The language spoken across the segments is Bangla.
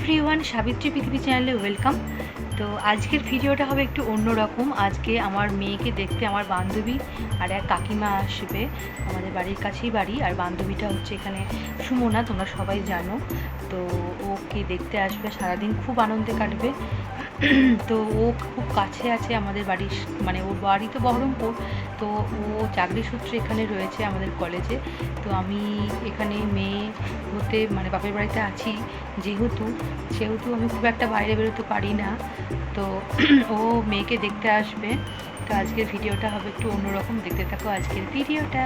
ফ্রি ওয়ান সাবিত্রী পৃথিবী চ্যানেলে ওয়েলকাম। তো আজকের ভিডিওটা হবে একটু অন্যরকম। আজকে আমার মেয়েকে দেখতে আমার বান্ধবী আর এক কাকিমা আসবে আমাদের বাড়ির কাছেই বাড়ি। আর বান্ধবীটা হচ্ছে এখানে সুমনা, তোমরা সবাই জানো। তো ওকে দেখতে আসবে, সারাদিন খুব আনন্দে কাটবে। তো ও খুব কাছে আছে আমাদের বাড়ির মানে ওর বাড়ি তো বহরমপুর, তো ও চাকরি সূত্রে এখানে রয়েছে আমাদের কলেজে তো আমি এখানে মেয়ে হতে মানে বাপের বাড়িতে আছি যেহেতু, সেহেতু আমি খুব একটা বাইরে বেরোতে পারি না। তো ও মেয়েকে দেখতে আসবে। তো আজকের ভিডিওটা হবে একটু অন্যরকম। দেখতে থাকো আজকের ভিডিওটা।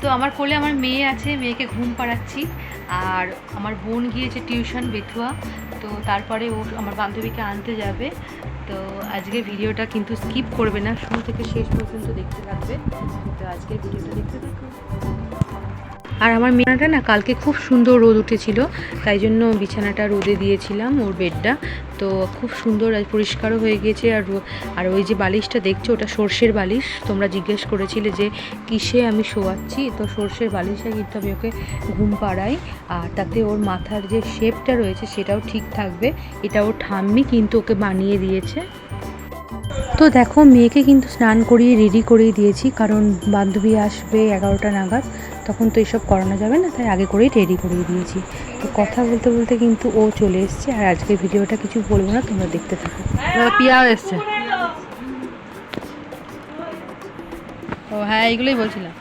তো আমার কোলে আমার মেয়ে আছে, মেয়েকে ঘুম পাড়াচ্ছি। আর আমার বোন গিয়েছে টিউশন বেথুয়া, তো তারপরে ও আমার বান্ধবীকে আনতে যাবে। তো আজকে ভিডিওটা কিন্তু স্কিপ করবে না, শুরু থেকে শেষ পর্যন্ত দেখতে থাকবে। তো আজকের ভিডিওটা দেখতে থাকো। আর আমার মেয়েটা না কালকে খুব সুন্দর রোদ উঠেছিল, তাই জন্য বিছানাটা রোদে দিয়েছিলাম ওর বেডটা। তো খুব সুন্দর আর পরিষ্কারও হয়ে গিয়েছে আর আর ওই যে বালিশটা দেখছ, ওটা সর্ষের বালিশ? তোমরা জিজ্ঞেস করেছিলে যে কিসে আমি শোয়াচ্ছি? তো সর্ষের বালিশে কিন্তু আমি ওকে ঘুম পাড়াই, আর তাতে ওর মাথার যে শেপটা রয়েছে সেটাও ঠিক থাকবে। এটা ওর ঠাম্মি কিন্তু ওকে বানিয়ে দিয়েছে। তো দেখো, মেয়েকে কিন্তু স্নান করিয়ে রেডি করিয়ে দিয়েছি, কারণ বান্ধবী আসবে এগারোটা নাগাদ। তখন তো এসব করানো যাবে না, তাই আগে করেই রেডি করিয়ে দিয়েছি। তো কথা বলতে বলতে কিন্তু ও চলে এসছে, আর আজকে ভিডিওটা কিছু বলব না, তোমরা দেখতে থাকো। পিয়া এসছে। ও হ্যাঁ এইগুলোই বলছিলাম।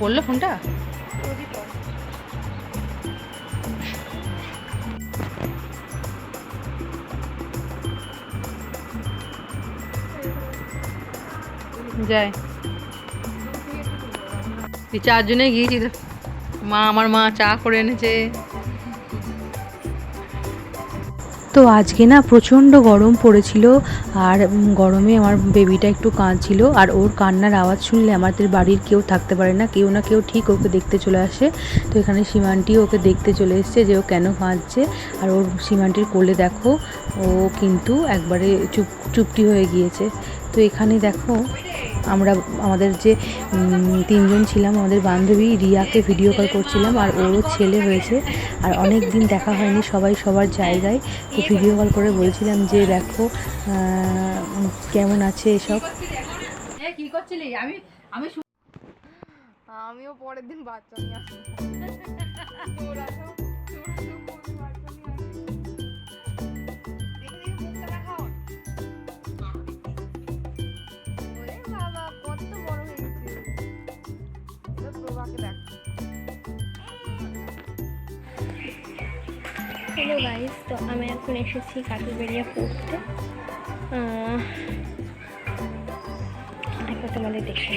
পড়ল ফোনটা? যাই এই চারজনে মা, আমার মা চা করে এনেছে। তো আজকে না প্রচণ্ড গরম পড়েছিল আর গরমে আমার বেবিটা একটু কাঁদছিল আর ওর কান্নার আওয়াজ শুনলে আমাদের বাড়ির কেউ থাকতে পারে না, কেউ না কেউ ঠিক ওকে দেখতে চলে আসে। তো এখানে সীমান্টি ওকে দেখতে চলে এসছে যে ও কেন কাঁদছে আর ওর সীমান্টির কোলে দেখো, ও কিন্তু একবারে চুপ, চুপটি হয়ে গিয়েছে। তো এখানে দেখো আমরা আমাদের যে তিনজন ছিলাম আমাদের বান্ধবী রিয়াকে ভিডিও কল করছিলাম আর ওরও ছেলে হয়েছে। আর অনেক দিন দেখা হয়নি সবাই সবার জায়গায়। তো ভিডিও কল করে বলছিলাম যে দেখো কেমন আছে এসব? কি করছিলি? আমি আমি আমিও পরের দিন বাচ্চা নিয়ে আসব। হ্যালো গাইস তো আমি এখন এসেছি কাকি বেরিয়া পড়তে দেখো তোমাদের দেখে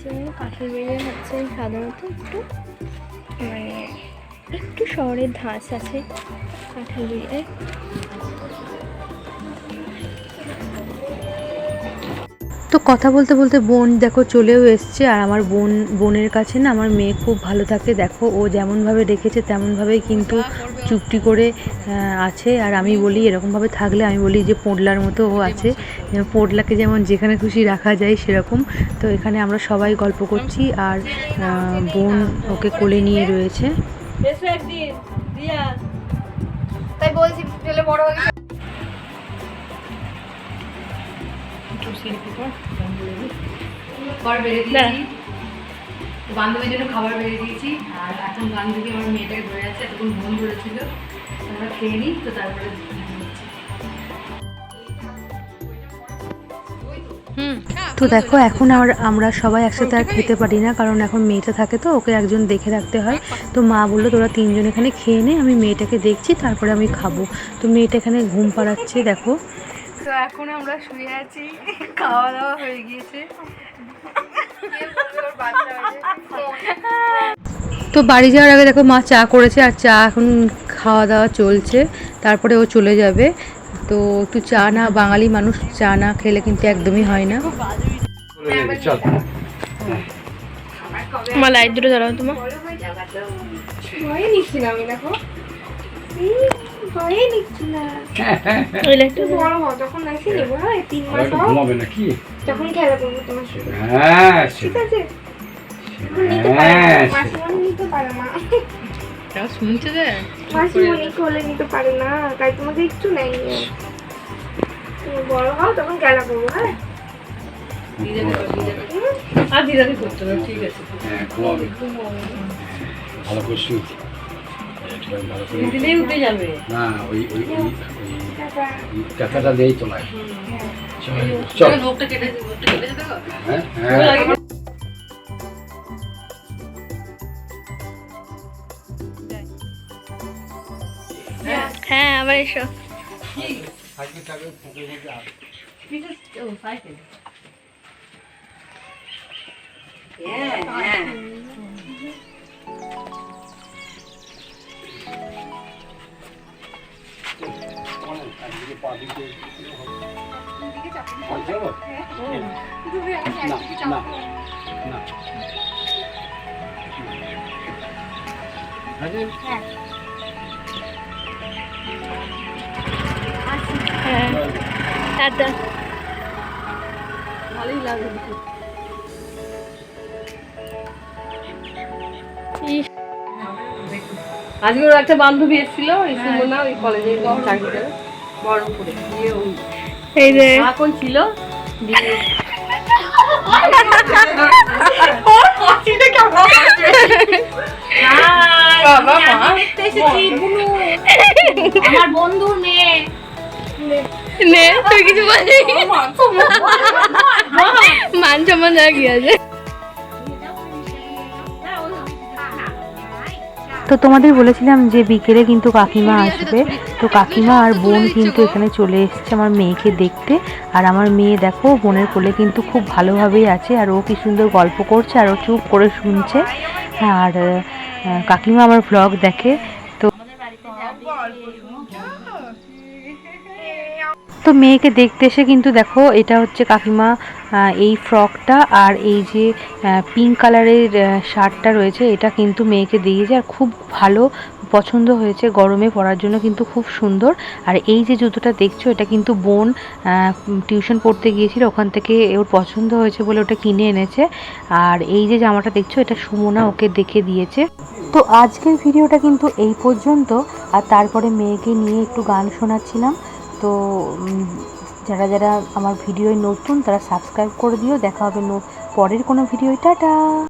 যে কাকি বেরিয়া হচ্ছে সাধারণত একটু মানে একটু শহরের ধাঁচ আছে কাঠের তো কথা বলতে বলতে বোন দেখো চলেও এসছে, আর আমার বোন, বোনের কাছে না আমার মেয়ে খুব ভালো থাকে। দেখো ও যেমনভাবে রেখেছে তেমনভাবেই কিন্তু চুপটি করে আছে। আর আমি বলি এরকমভাবে থাকলে আমি বলি যে পোডলার মতো ও আছে। পোডলাকে যেমন যেখানে খুশি রাখা যায় সেরকম। তো এখানে আমরা সবাই গল্প করছি আর বোন ওকে কোলে নিয়ে রয়েছে। তাই বলছি বড় হয়ে বেড়ে দিয়েছি বান্ধবীর জন্য খাবার বেড়ে দিয়েছি আর এখন বান্ধবী আমার মেয়েটাকে ধরে আছে এতক্ষণ মন ধরেছিল। আমরা খেয়ে নিই তো তারপরে তো দেখো এখন আর আমরা সবাই একসাথে আর খেতে পারি না কারণ এখন মেয়েটা থাকে তো ওকে একজন দেখে রাখতে হয়। তো মা বলল তোরা তিনজন এখানে খেয়ে নে আমি মেয়েটাকে দেখছি তারপরে আমি খাব। তো মেয়েটা এখানে ঘুম পাড়াচ্ছে দেখো। তো এখন আমরা শুয়ে আছি। খাওয়া দাওয়া হয়ে গিয়েছে। তো বাড়ি যাওয়ার আগে দেখো মা চা করেছে আর চা এখন খাওয়া দাওয়া চলছে। তারপরে ও চলে যাবে। তো একটু চা না বাঙালি মানুষ চা না খেলে কিন্তু একদমই হয় না। চল আমার লাইট দুটো তোমার শুনছে যে মাসিমণি কোলে নিতে পারে না তাই তোমাকে একটু নেই। তুমি বড় হও তখন খেলা করব হ্যাঁ। আর দিদাকে করতে হবে ঠিক আছে। হ্যাঁ, ভালো করে শুই ভালো করে দিলেই উঠে যাবে। না ওই ওই ওই ওই টাটা। ওই টাকাটা নেই তোমায়। চল চল। চল লোকটা কেটে কেটে হ্যাঁ হ্যাঁ। হ্যাঁ আবার এসো। ও সাইকেল ভালোই লাগবে ইস, আজকে ওর একটা বান্ধবী এসেছিল ওই সুমনা ওই কলেজে চাকরি করে। বহরমপুরে দিয়ে ওই এই যে। এখন ছিল দিয়ে বাবা মা। আমার বন্ধুর মেয়ে। নে তুই কিছু বলি মান সম্মান যা কি তো তোমাদের বলেছিলাম যে বিকেলে কিন্তু কাকিমা আসবে। তো কাকিমা আর বোন কিন্তু এখানে চলে এসছে আমার মেয়েকে দেখতে। আর আমার মেয়ে দেখো, বোনের কোলে কিন্তু খুব ভালোভাবেই আছে। আর ও কি সুন্দর গল্প করছে আর ও চুপ করে শুনছে। আর কাকিমা আমার ব্লগ দেখে। তো মেয়েকে দেখতে এসে কিন্তু দেখো, এটা হচ্ছে কাকিমা এই ফ্রকটা আর এই যে পিঙ্ক কালারের শার্টটা রয়েছে, এটা কিন্তু মেয়েকে দিয়েছে আর খুব ভালো পছন্দ হয়েছে, গরমে পরার জন্য কিন্তু খুব সুন্দর। আর এই যে জুতোটা দেখছ, এটা কিন্তু বোন টিউশন পড়তে গিয়েছিল, ওখান থেকে ওর পছন্দ হয়েছে বলে ওটা কিনে এনেছে। আর এই যে জামাটা দেখছ, এটা সুমনা ওকে দেখে দিয়েছে। তো আজকের ভিডিওটা কিন্তু এই পর্যন্ত, আর তারপরে মেয়েকে নিয়ে একটু গান শোনাচ্ছিলাম। তো যারা যারা আমার ভিডিওয় নতুন, তারা সাবস্ক্রাইব করে দিও। দেখা হবে পরের কোনো ভিডিও টাটা!